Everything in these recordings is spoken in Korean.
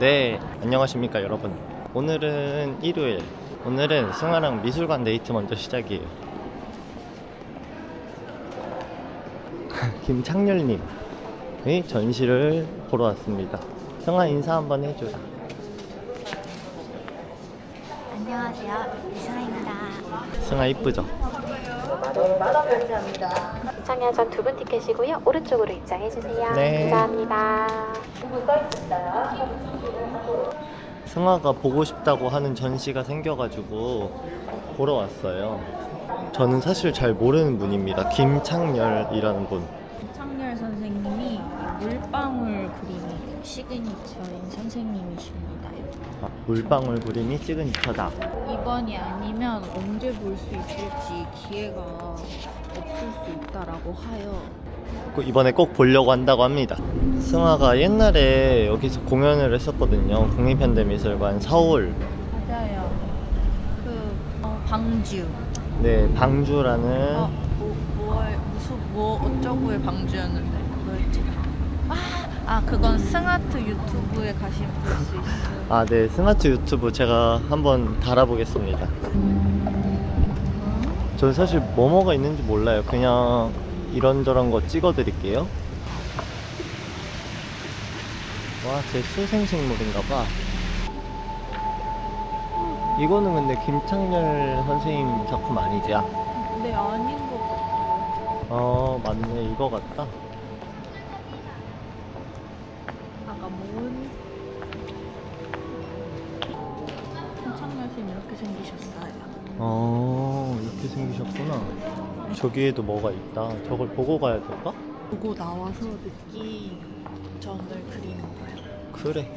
네, 안녕하십니까 여러분. 오늘은 일요일. 오늘은 승아랑 미술관 데이트 먼저 시작이에요. 김창렬님의 전시를 보러 왔습니다. 승아 인사 한번 해줘요. 안녕하세요. 이승아입니다. 승아 이쁘죠? 입장료 전두 분 티켓이고요. 오른쪽으로 입장해 주세요. 네. 감사합니다. 승아가 보고 싶다고 하는 전시가 생겨가지고 보러 왔어요. 저는 사실 잘 모르는 분입니다. 김창렬이라는 분. 창렬 선생님이 물방울 그림이 시그니처인 선생님이십니다. 아, 물방울 그림이 시그니처다. 이번이 아니면 언제 볼 수 있을지 기회가 없을 수 있다라고 하여 그 이번에 꼭 보려고 한다고 합니다. 승아가 옛날에 여기서 공연을 했었거든요. 국립현대미술관 서울. 맞아요. 그 어, 방주. 네, 방주라는 어, 뭐, 뭘 무슨 뭐 어쩌고의 방주였는데 뭐였지? 아, 아 그건 승아트 유튜브에 가시면 볼 수 있어요. 아, 네, 스마트 유튜브 제가 한번 달아보겠습니다. 전 사실 뭐뭐가 있는지 몰라요. 그냥 이런저런 거 찍어드릴게요. 와, 제 수생식물인가 봐. 이거는 근데 김창렬 선생님 작품 아니지? 네 아닌 것 같아요. 어, 맞네. 이거 같다. 생기셨어요. 어, 이렇게 생기셨구나. 저기에도 뭐가 있다. 저걸 보고 가야 될까? 보고 나와서 느낀 점을 그리는 거예요. 그래.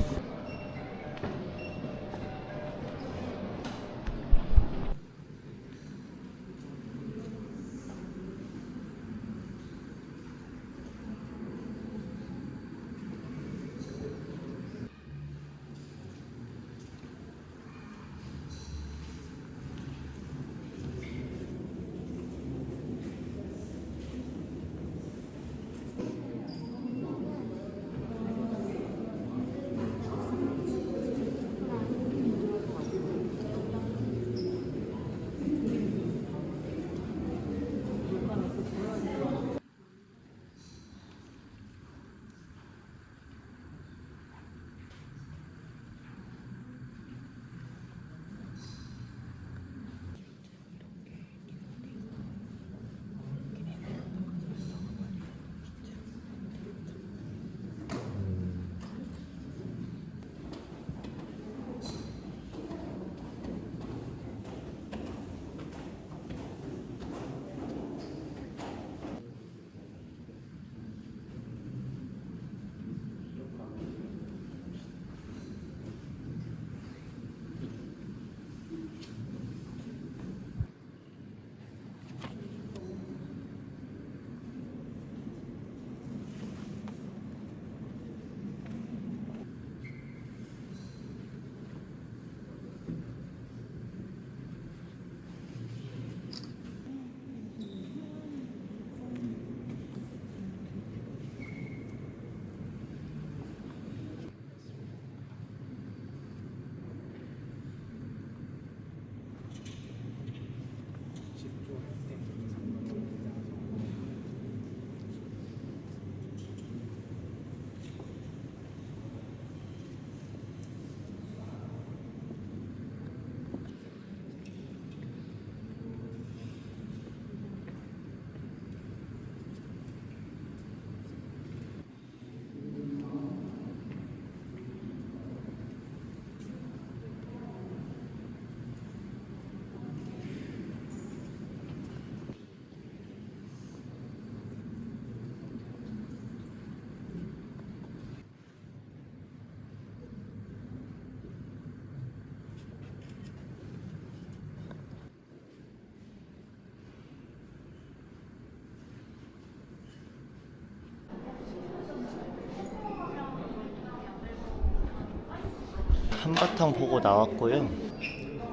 한바탕 보고 나왔고요.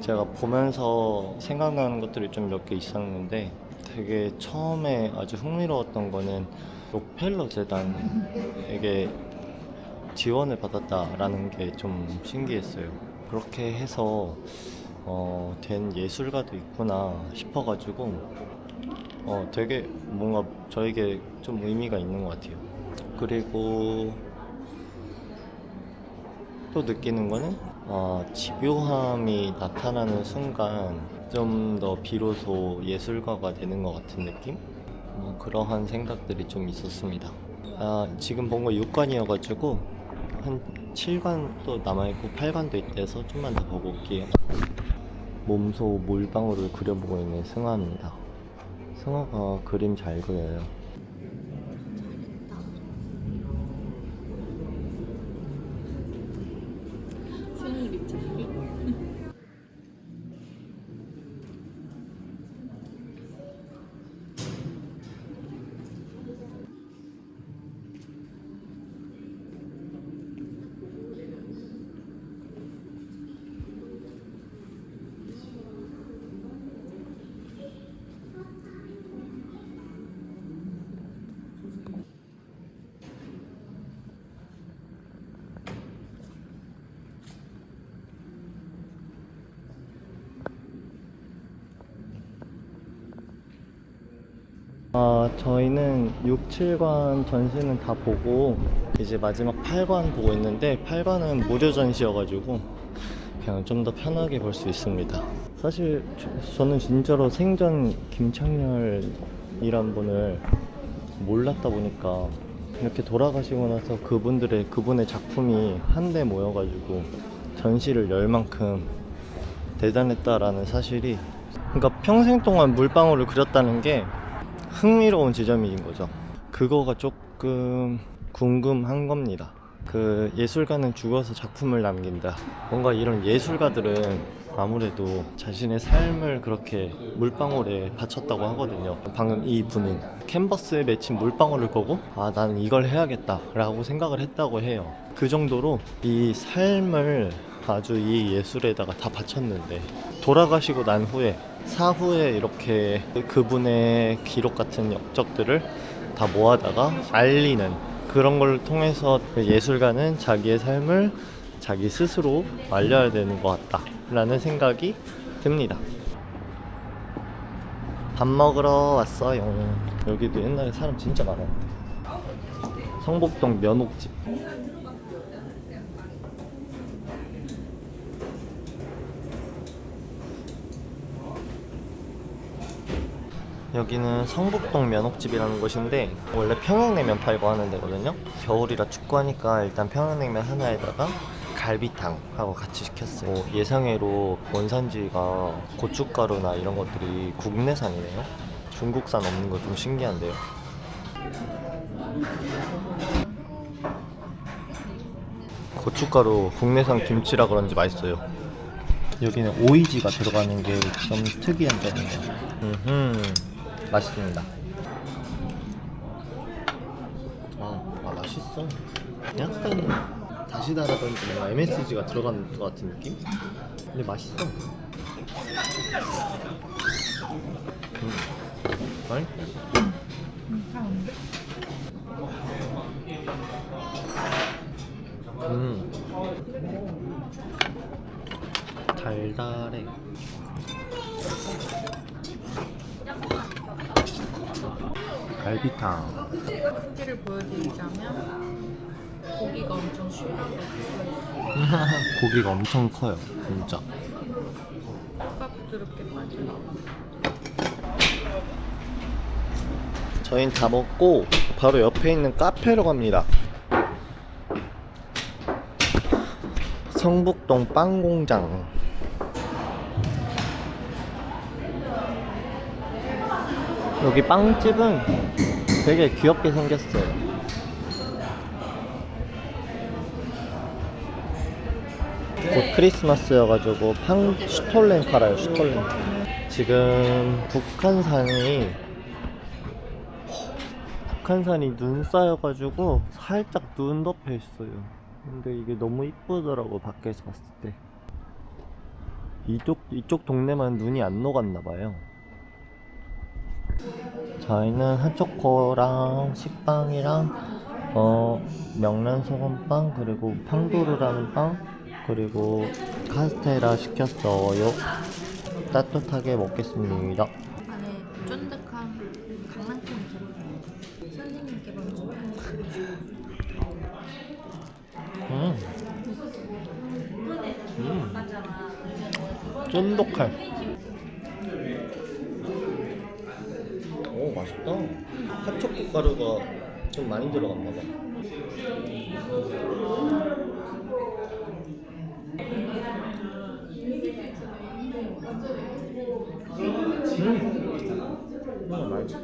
제가 보면서 생각나는 것들이 좀 몇 개 있었는데 되게 처음에 아주 흥미로웠던 거는 록펠러 재단에게 지원을 받았다라는 게 좀 신기했어요. 그렇게 해서 어, 된 예술가도 있구나 싶어가지고 어, 되게 뭔가 저에게 좀 의미가 있는 것 같아요. 그리고 또 느끼는 거는 어, 집요함이 나타나는 순간 좀 더 비로소 예술가가 되는 것 같은 느낌? 어, 그러한 생각들이 좀 있었습니다. 아, 지금 본 거 6관이어가지고 한 7관 또 남아있고 8관도 있대서 좀만 더 보고 올게요. 몸소 몰방울을 그려보고 있는 승아입니다. 승아가 그림 잘 그려요. 생일 찾기. 아, 저희는 6, 7관 전시는 다 보고 이제 마지막 8관 보고 있는데 8관은 무료 전시여가지고 그냥 좀 더 편하게 볼 수 있습니다. 사실 저- 저는 진짜로 생전 김창렬이란 분을 몰랐다 보니까 이렇게 돌아가시고 나서 그분들의 그분의 작품이 한데 모여가지고 전시를 열 만큼 대단했다라는 사실이 그러니까 평생 동안 물방울을 그렸다는 게 흥미로운 지점인 거죠. 그거가 조금 궁금한 겁니다. 그 예술가는 죽어서 작품을 남긴다. 뭔가 이런 예술가들은 아무래도 자신의 삶을 그렇게 물방울에 바쳤다고 하거든요. 방금 이 분은 캔버스에 맺힌 물방울을 보고 아, 난 이걸 해야겠다라고 생각을 했다고 해요. 그 정도로 이 삶을 아주 이 예술에다가 다 바쳤는데 돌아가시고 난 후에 사후에 이렇게 그분의 기록 같은 역적들을 다 모아다가 알리는 그런 걸 통해서 그 예술가는 자기의 삶을 자기 스스로 알려야 되는 것 같다라는 생각이 듭니다. 밥 먹으러 왔어요. 여기도 옛날에 사람 진짜 많았는데. 성북동 면옥집. 여기는 성북동 면옥집이라는 곳인데 원래 평양냉면 팔고 하는 데거든요. 겨울이라 춥고 하니까 일단 평양냉면 하나에다가 갈비탕 하고 같이 시켰어요. 어, 예상외로 원산지가 고춧가루나 이런 것들이 국내산이네요. 중국산 없는 거 좀 신기한데요. 고춧가루 국내산 김치라 그런지 맛있어요. 여기는 오이지가 들어가는 게 좀 특이한 점이에요. 음, 맛있습니다. 아, 아 맛있어. 약간 다시다라든지 뭔가 MSG가 들어간 것 같은 느낌? 근데 맛있어. 음, 맛있어. 음. 달달해. 갈비탕. 크기를 보여드리자면 고기가 엄청 쉬운데 고기가 엄청 커요, 진짜. 부드럽게 빠져요. 저희는 다 먹고 바로 옆에 있는 카페로 갑니다. 성북동 빵공장. 여기 빵집은 되게 귀엽게 생겼어요. 곧 크리스마스여가지고 팡 슈톨렌 팔아요 슈톨렌. 지금 북한산이 북한산이 눈 쌓여가지고 살짝 눈 덮여 있어요. 근데 이게 너무 이쁘더라고 밖에서 봤을 때. 이쪽 이쪽 동네만 눈이 안 녹았나 봐요 저희는 핫초코랑 식빵이랑 어 명란 소금빵 그리고 팡도르라는 빵 그리고 카스테라 시켰어요. 따뜻하게 먹겠습니다. 안에 쫀득한 강낭콩이 들어가요. 선생님께 먼저. 음. 음. 쫀득해. 좀 많이 들어갔나 봐. 음. 이거 맛있다.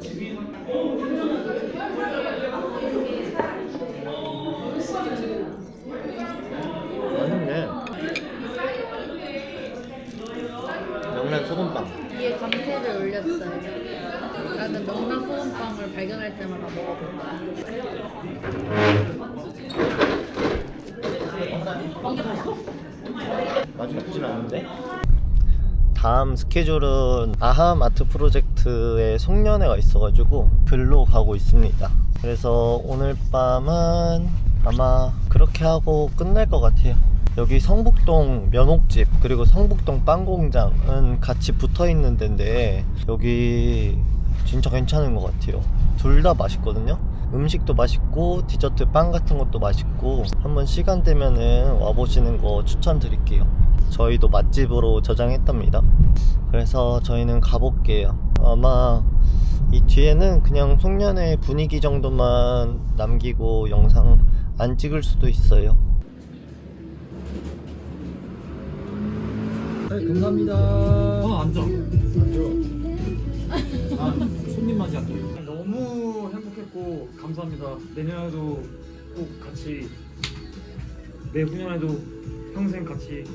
맛있네. 명란 소금빵. 위에 감태를 올렸어요. 나는 명란 때마다 거야. 맛이 없진 않은데? 다음 스케줄은 아함 아트 프로젝트의 송년회가 있어가지고 글로 가고 있습니다. 그래서 오늘 밤은 아마 그렇게 하고 끝날 것 같아요. 여기 성북동 면옥집 그리고 성북동 빵공장은 같이 붙어 있는 데인데 여기 진짜 괜찮은 것 같아요. 둘 다 맛있거든요. 음식도 맛있고 디저트 빵 같은 것도 맛있고 한번 시간 되면은 와보시는 거 추천드릴게요. 저희도 맛집으로 저장했답니다. 그래서 저희는 가볼게요. 아마 이 뒤에는 그냥 송년회 분위기 정도만 남기고 영상 안 찍을 수도 있어요. 네, 감사합니다. 어, 앉아. 앉아. 아, 손님 맞이할게. 너무 행복했고 감사합니다. 내년에도 꼭 같이 내후년에도 평생 같이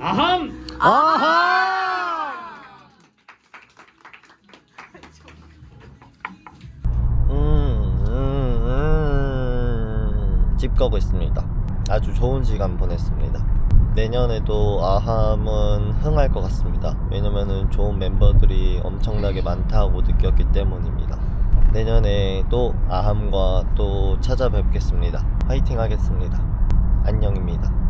아함! 아하! 음, 음, 음. 집 가고 있습니다. 아주 좋은 시간 보냈습니다. 내년에도 아함은 흥할 것 같습니다. 왜냐면은 좋은 멤버들이 엄청나게 많다고 느꼈기 때문입니다. 내년에도 아함과 또 찾아뵙겠습니다. 화이팅 하겠습니다. 안녕입니다.